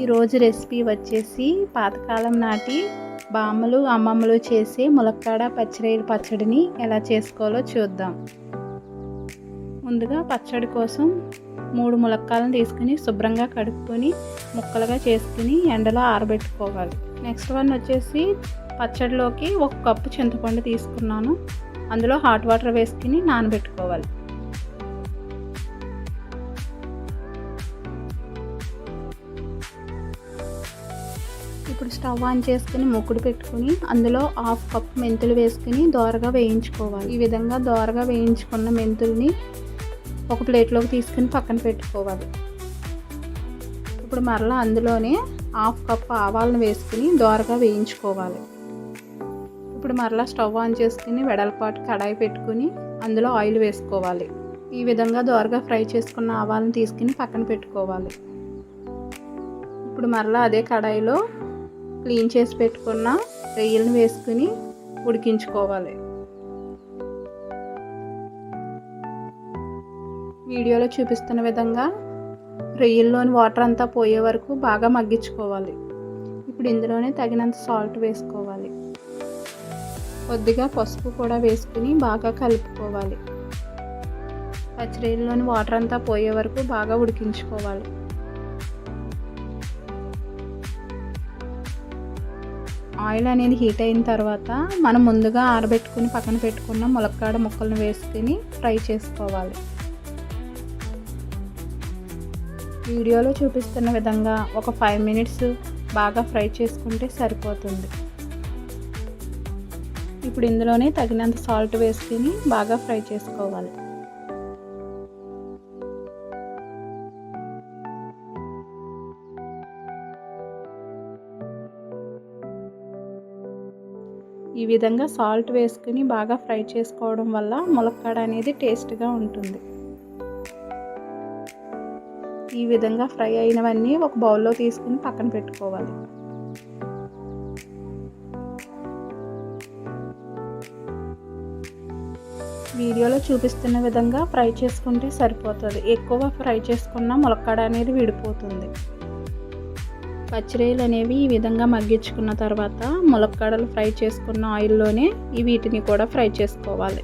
ఈరోజు రెసిపీ వచ్చేసి పాతకాలం నాటి బామ్మలు అమ్మమ్మలు చేసే ములక్కాడ పచ్చిరేలు పచ్చడిని ఎలా చేసుకోవాలో చూద్దాం. ముందుగా పచ్చడి కోసం మూడు ములక్కాలను తీసుకుని శుభ్రంగా కడుక్కొని ముక్కలుగా చేసుకుని ఎండలో ఆరబెట్టుకోవాలి. నెక్స్ట్ వన్ వచ్చేసి పచ్చడిలోకి ఒక కప్పు చింతపండు తీసుకున్నాను. అందులో హాట్ వాటర్ వేసుకుని నానబెట్టుకోవాలి. ఇప్పుడు స్టవ్ ఆన్ చేసుకుని మొక్కుడు పెట్టుకుని అందులో హాఫ్ కప్ మెంతులు వేసుకుని దోరగా వేయించుకోవాలి. ఈ విధంగా దోరగా వేయించుకున్న మెంతుల్ని ఒక ప్లేట్లోకి తీసుకుని పక్కన పెట్టుకోవాలి. ఇప్పుడు మరలా అందులోనే హాఫ్ కప్ ఆవాలను వేసుకుని దోరగా వేయించుకోవాలి. ఇప్పుడు మరలా స్టవ్ ఆన్ చేసుకుని వెడల్పాటు కడాయి పెట్టుకుని అందులో ఆయిల్ వేసుకోవాలి. ఈ విధంగా దోరగా ఫ్రై చేసుకున్న ఆవాలను తీసుకుని పక్కన పెట్టుకోవాలి. ఇప్పుడు మరలా అదే కడాయిలో క్లీన్ చేసి పెట్టుకున్న రొయ్యలను వేసుకుని ఉడికించుకోవాలి. వీడియోలో చూపిస్తున్న విధంగా రొయ్యల్లోని వాటర్ అంతా పోయే వరకు బాగా మగ్గించుకోవాలి. ఇప్పుడు ఇందులోనే తగినంత సాల్ట్ వేసుకోవాలి. కొద్దిగా పసుపు కూడా వేసుకుని బాగా కలుపుకోవాలి. పచ్చిరొయ్యల్లోని వాటర్ అంతా పోయే వరకు బాగా ఉడికించుకోవాలి. ఆయిల్ అనేది హీట్ అయిన తర్వాత మనం ముందుగా ఆరబెట్టుకుని పక్కన పెట్టుకున్న ములక్కాడ ముక్కలను వేసుకుని ఫ్రై చేసుకోవాలి. వీడియోలో చూపిస్తున్న విధంగా ఒక ఫైవ్ మినిట్స్ బాగా ఫ్రై చేసుకుంటే సరిపోతుంది. ఇప్పుడు ఇందులోనే తగినంత సాల్ట్ వేసుకుని బాగా ఫ్రై చేసుకోవాలి. ఈ విధంగా సాల్ట్ వేసుకుని బాగా ఫ్రై చేసుకోవడం వల్ల ములక్కాడ అనేది టేస్ట్గా ఉంటుంది. ఈ విధంగా ఫ్రై అయినవన్నీ ఒక బౌల్లో తీసుకుని పక్కన పెట్టుకోవాలి. వీడియోలో చూపిస్తున్న విధంగా ఫ్రై చేసుకుంటే సరిపోతుంది. ఎక్కువ ఫ్రై చేసుకున్న ములక్కాడ అనేది విడిపోతుంది. పచ్చిరేలు అనేవి ఈ విధంగా మగ్గించుకున్న తర్వాత ములక్కాడలు ఫ్రై చేసుకున్న ఆయిల్లోనే ఈ వీటిని కూడా ఫ్రై చేసుకోవాలి.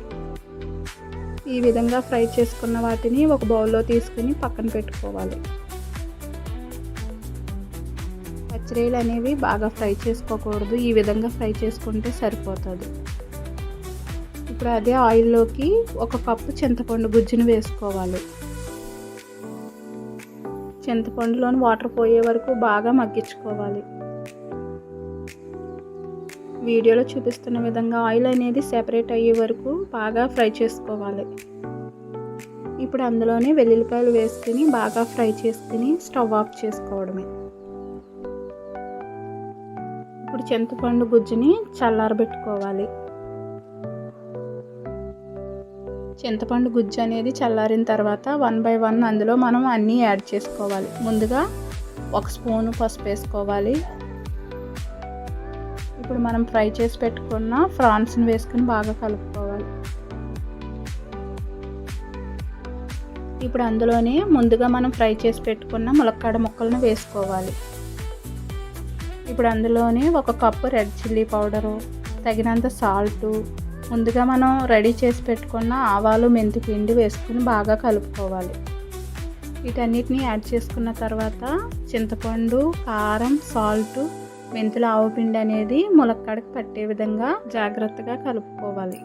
ఈ విధంగా ఫ్రై చేసుకున్న వాటిని ఒక బౌల్లో తీసుకుని పక్కన పెట్టుకోవాలి. పచ్చిరేలు అనేవి బాగా ఫ్రై చేసుకోకూడదు. ఈ విధంగా ఫ్రై చేసుకుంటే సరిపోతుంది. ఇప్పుడు అదే ఆయిల్లోకి ఒక కప్పు చింతపండు గుజ్జును వేసుకోవాలి. చింతపండులోని వాటర్ పోయే వరకు బాగా మగ్గించుకోవాలి. వీడియోలో చూపిస్తున్న విధంగా ఆయిల్ అనేది సెపరేట్ అయ్యే వరకు బాగా ఫ్రై చేసుకోవాలి. ఇప్పుడు అందులోనే వెల్లుల్లిపాయలు వేసుకుని బాగా ఫ్రై చేసుకుని స్టవ్ ఆఫ్ చేసుకోవడమే. ఇప్పుడు చింతపండు గుజ్జుని చల్లారబెట్టుకోవాలి. చింతపండు గుజ్జు అనేది చల్లారిన తర్వాత వన్ బై వన్ అందులో మనం అన్నీ యాడ్ చేసుకోవాలి. ముందుగా ఒక స్పూను పసుపు వేసుకోవాలి. ఇప్పుడు మనం ఫ్రై చేసి పెట్టుకున్న ఫ్రాన్స్ని వేసుకుని బాగా కలుపుకోవాలి. ఇప్పుడు అందులోనే ముందుగా మనం ఫ్రై చేసి పెట్టుకున్న ములక్కాడ ముక్కలను వేసుకోవాలి. ఇప్పుడు అందులోనే ఒక కప్పు రెడ్ చిల్లీ పౌడరు తగినంత సాల్టు ముందుగా మనం రెడీ చేసి పెట్టుకున్న ఆవాలు మెంతి పిండి వేసుకుని బాగా కలుపుకోవాలి. వీటన్నిటిని యాడ్ చేసుకున్న తర్వాత చింతపండు కారం సాల్ట్ మెంతుల ఆవు పిండి అనేది ములక్కాడకి పట్టే విధంగా జాగ్రత్తగా కలుపుకోవాలి.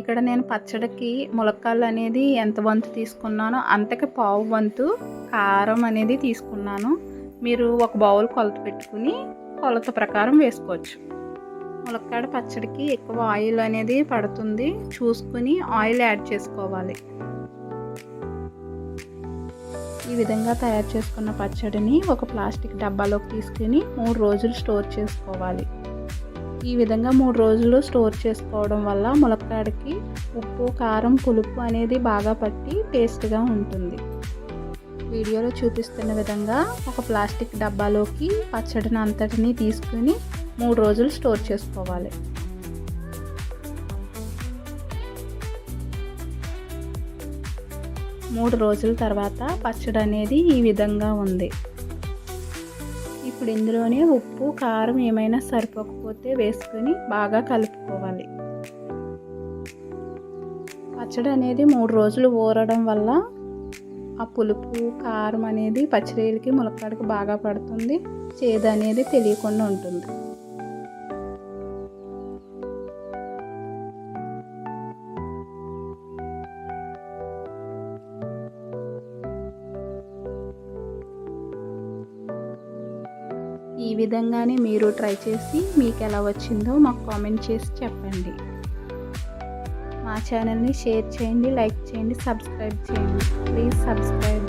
ఇక్కడ నేను పచ్చడికి ములక్కాళ్ళు అనేది ఎంత వంతు తీసుకున్నానో అంతకి పావు వంతు కారం అనేది తీసుకున్నాను. మీరు ఒక బౌల్ కొలత పెట్టుకుని కొలత ప్రకారం వేసుకోవచ్చు. ములక్కాడ పచ్చడికి ఎక్కువ ఆయిల్ అనేది పడుతుంది. చూసుకుని ఆయిల్ యాడ్ చేసుకోవాలి. ఈ విధంగా తయారు చేసుకున్న పచ్చడిని ఒక ప్లాస్టిక్ డబ్బాలోకి తీసుకుని మూడు రోజులు స్టోర్ చేసుకోవాలి. ఈ విధంగా మూడు రోజులు స్టోర్ చేసుకోవడం వల్ల ములక్కాడకి ఉప్పు కారం పులుపు అనేది బాగా పట్టి టేస్ట్గా ఉంటుంది. వీడియోలో చూపిస్తున్న విధంగా ఒక ప్లాస్టిక్ డబ్బాలోకి పచ్చడిని అంతటిని తీసుకుని మూడు రోజులు స్టోర్ చేసుకోవాలి. మూడు రోజుల తర్వాత పచ్చడి అనేది ఈ విధంగా ఉంది. ఇప్పుడు ఇందులోనే ఉప్పు కారం ఏమైనా సరిపోకపోతే వేసుకొని బాగా కలుపుకోవాలి. పచ్చడి అనేది మూడు రోజులు ఊరడం వల్ల ఆ పులుపు కారం అనేది పచ్చడికి ములక్కాడకి బాగా పడుతుంది. చేదు అనేది తెలియకుండా ఉంటుంది. ఈ విధంగానే మీరు ట్రై చేసి మీకు ఎలా వచ్చిందో మాకు కామెంట్ చేసి చెప్పండి. మా ఛానల్ని షేర్ చేయండి లైక్ చేయండి సబ్స్క్రైబ్ చేయండి. Please subscribe